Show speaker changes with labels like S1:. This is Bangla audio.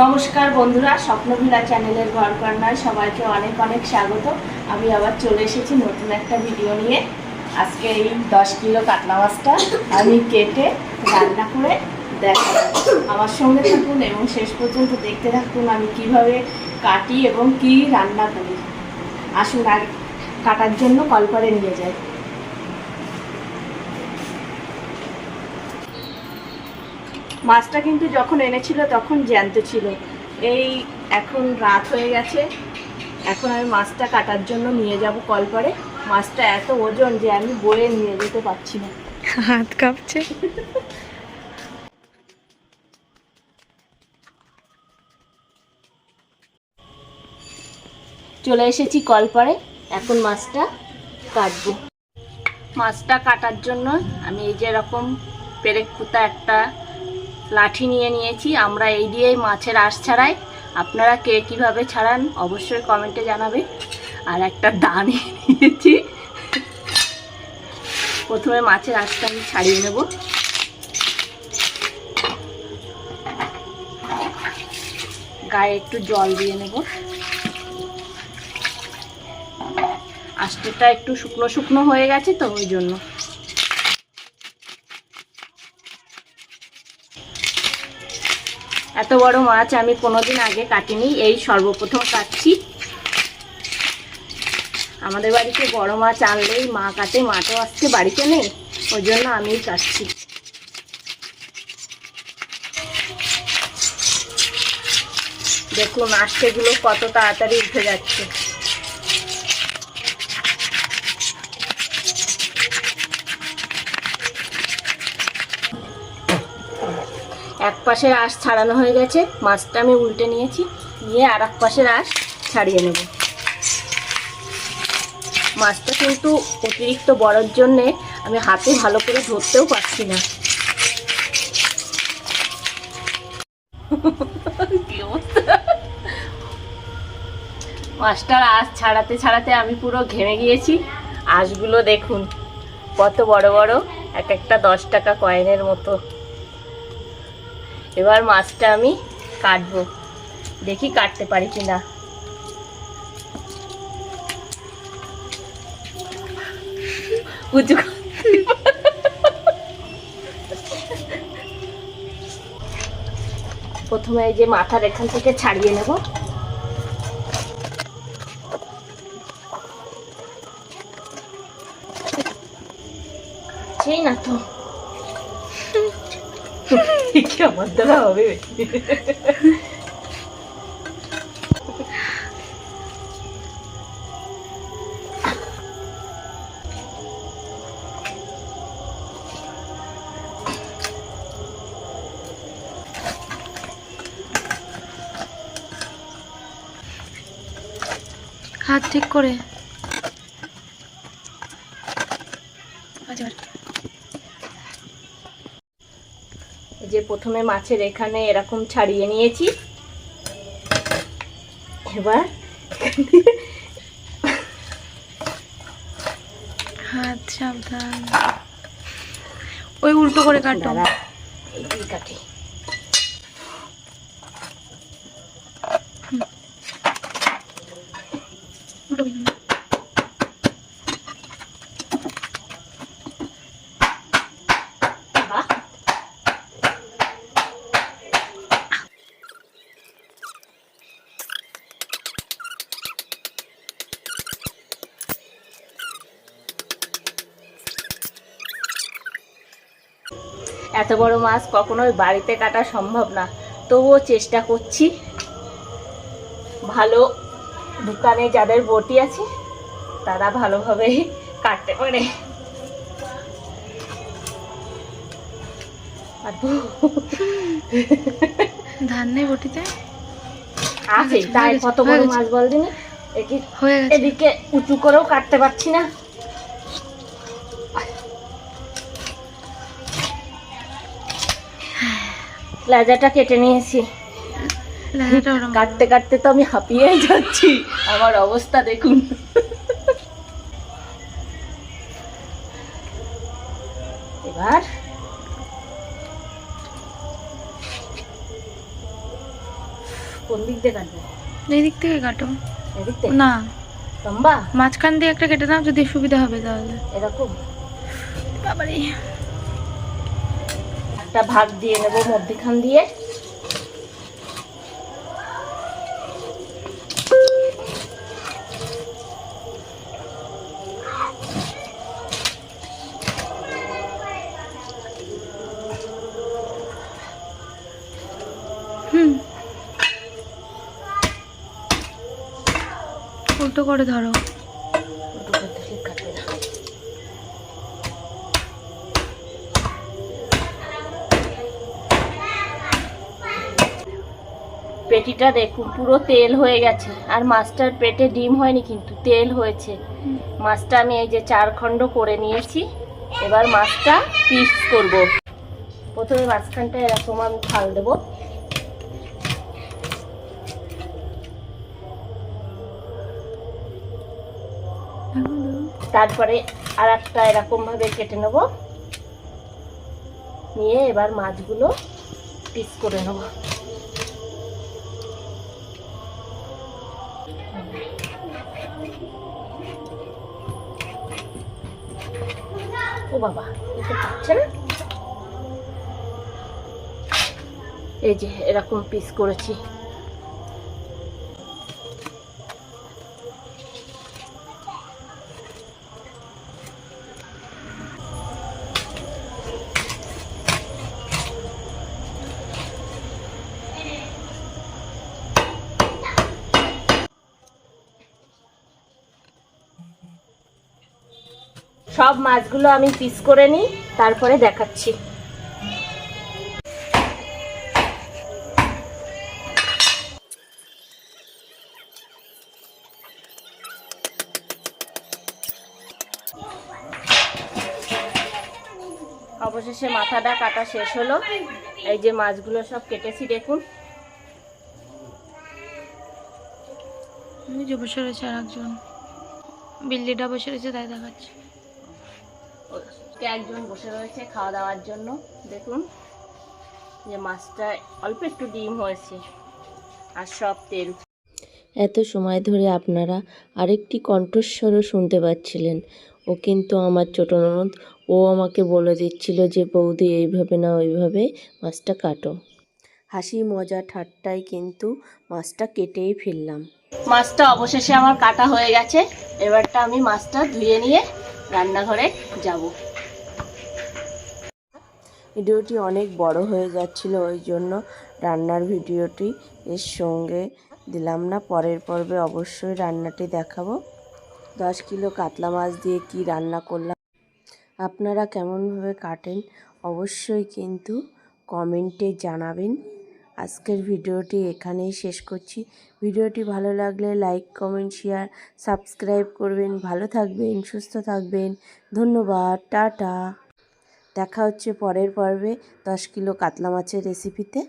S1: নমস্কার বন্ধুরা, স্বপ্নভিলা চ্যানেলের ঘর কন্যায় সবাইকে অনেক অনেক স্বাগত। আমি আবার চলে এসেছি নতুন একটা ভিডিও নিয়ে। আজকে এই দশ কিলো কাতলা মাছটা আমি কেটে রান্না করে দেখাবো। আমার সঙ্গে থাকুন এবং শেষ পর্যন্ত দেখতে থাকুন আমি কীভাবে কাটি এবং কি রান্না করি। আসুন আগে কাটার জন্য কল করে নিয়ে যাই। মাছটা কিন্তু যখন এনেছিল তখন জ্যান্ত ছিল। এই এখন রাত হয়ে গেছে। এখন আমি মাছটা কাটার জন্য নিয়ে যাব কলপারে মাছটা এত ওজন যে আমি বয়ে নিয়ে যেতে পারছি না।
S2: হাত কাঁপছে।
S1: চলে এসেছি কলপারে এখন মাছটা কাটবো। মাছটা কাটার জন্য আমি এই যে এরকম পেরেক একটা লাঠি নিয়ে নিয়েছি, আমরা এই দিয়েই মাছের আঁশ ছাড়াই। আপনারা কে কীভাবে ছাড়ান অবশ্যই কমেন্টে জানাবে। আর একটা দা নিয়ে নিয়েছি। প্রথমে মাছের আঁশটা আমি ছাড়িয়ে নেব। গায়ে একটু জল দিয়ে নেব। আস্তেটা একটু শুকনো শুকনো হয়ে গেছে তো, ওই জন্য। এত বড় মাছ আমি কোনোদিন আগে কাটিনি, এই সর্বপ্রথম কাটছি। আমাদের বাড়িতে বড় মাছ আনলেই মা কাটে, মা তো আজকে বাড়িতে নেই, ওই জন্য আমিই কাটছি। দেখুন আজকেগুলো কত তাড়াতাড়ি উঠে যাচ্ছে। এক পাশের আঁশ ছাড়ানো হয়ে গেছে, মাছটা আমি উল্টে নিয়েছি, নিয়ে আর এক পাশের আঁশ ছাড়িয়ে নেব। মাছটা কিন্তু অতিরিক্ত বড়োর জন্যে আমি হাতে ভালো করে ধরতেও পারছি না। মাছটার আঁশ ছাড়াতে ছাড়াতে আমি পুরো ঘেমে গিয়েছি। আঁশগুলো দেখুন, কত বড় বড়, এক একটা দশ টাকা কয়েনের মতো। এবার মাছটা আমি কাটবো। দেখি কাটতে পারি কি না প্রথমে এই যে মাথার এখান থেকে ছাড়িয়ে নেব। সেই না তো। কি আমার দ্বারা হবে
S2: হাত ঠিক করে
S1: যে প্রথমে মাছের এখানে এরকম ছাড়িয়ে নিয়েছি। এবার
S2: হাত সাবধান। ওই উল্টো করে কাটো।
S1: এই কাটি।
S2: উল্টো
S1: এত বড় মাছ কখনোই বাড়িতে কাটা সম্ভব না। তবুও চেষ্টা করছি। ভালো দোকানে যাদের বটি আছে তারা ভালোভাবেই কাটতে পারে?
S2: ধান নেই বটিতে?
S1: আছে তাই কত বড় মাছ বল দিনি এদিকে উঁচু করেও কাটতে পারছি না। লেজাটা কেটে নিয়েছি। কাটতে কাটতে তো আমি হাঁপিয়ে যাচ্ছি। আমার অবস্থা দেখুন। এবার কোন দিক দিয়ে কাটবে?
S2: এই দিক থেকে কাটো।
S1: এদিক থেকে?
S2: না।
S1: লম্বা?
S2: মাঝখান দিয়ে একটা কেটে নাও যদি সুবিধা হবে তাহলে।
S1: এরকম?
S2: বাবারে।
S1: একটা ভাগ দিয়ে নেব মধ্যখান দিয়ে।
S2: উল্টো করে ধরো
S1: কাটবে না পেটিটা দেখুন পুরো তেল হয়ে গেছে। আর মাছটার পেটে ডিম হয়নি কিন্তু, তেল হয়েছে। মাছটা আমি এই যে চার খণ্ড করে নিয়েছি। এবার মাছটা পিস করব। প্রথমে মাঝখানটা এরকম আমি ফাল দেবো। তারপরে আর একটা এরকম ভাবে কেটে নেব। নিয়ে এবার মাছগুলো পিস করে নেব। ও বাবা পাচ্ছে না? এই যে এরকম পিস করেছি। সব মাছগুলো আমি পিস করে নিই, তারপরে দেখাচ্ছি। অবশেষে মাথাটা কাটা শেষ হলো। এই যে মাছগুলো সব কেটেছি, দেখুন।
S2: ওই বসে রয়েছে আর একজন বিল্লিটা বসে রয়েছে, তাই দেখাচ্ছে।
S1: একজন বসে রয়েছে খাওয়া দাওয়ার জন্য। দেখুন যে মাছটা অল্প একটু ডিম হয়েছে আর সব তেল।
S3: এত সময় ধরে আপনারা আরেকটি কণ্ঠস্বরও শুনতে পাচ্ছিলেন। ও কিন্তু আমার ছোটো ননদ। ও আমাকে বলে দিচ্ছিল যে বৌদি এইভাবে না ওইভাবে মাছটা কাটো। হাসি মজা ঠাট্টায় কিন্তু মাছটা কেটেই ফেললাম।
S1: মাছটা অবশেষে আমার কাটা হয়ে গেছে। এবারটা আমি মাছটা ধুয়ে নিয়ে রান্নাঘরে যাব।
S3: ভিডিওটি অনেক বড় হয়ে যাচ্ছিল, ওই জন্য রান্নার ভিডিওটি এর সঙ্গে দিলাম না। পরের পর্বে অবশ্যই রান্নাটি দেখাবো। দশ কিলো কাতলা মাছ দিয়ে কি রান্না করলাম? আপনারা কেমনভাবে কাটেন? অবশ্যই কিন্তু কমেন্টে জানাবেন। আজকের ভিডিওটি এখানেই শেষ করছি। ভিডিওটি ভালো লাগলে লাইক কমেন্ট শেয়ার সাবস্ক্রাইব করবেন। ভালো থাকবেন, সুস্থ থাকবেন। ধন্যবাদ, টাটা। দেখা হচ্ছে পরের পর্বে দশ কিলো কাতলা মাছের রেসিপিতে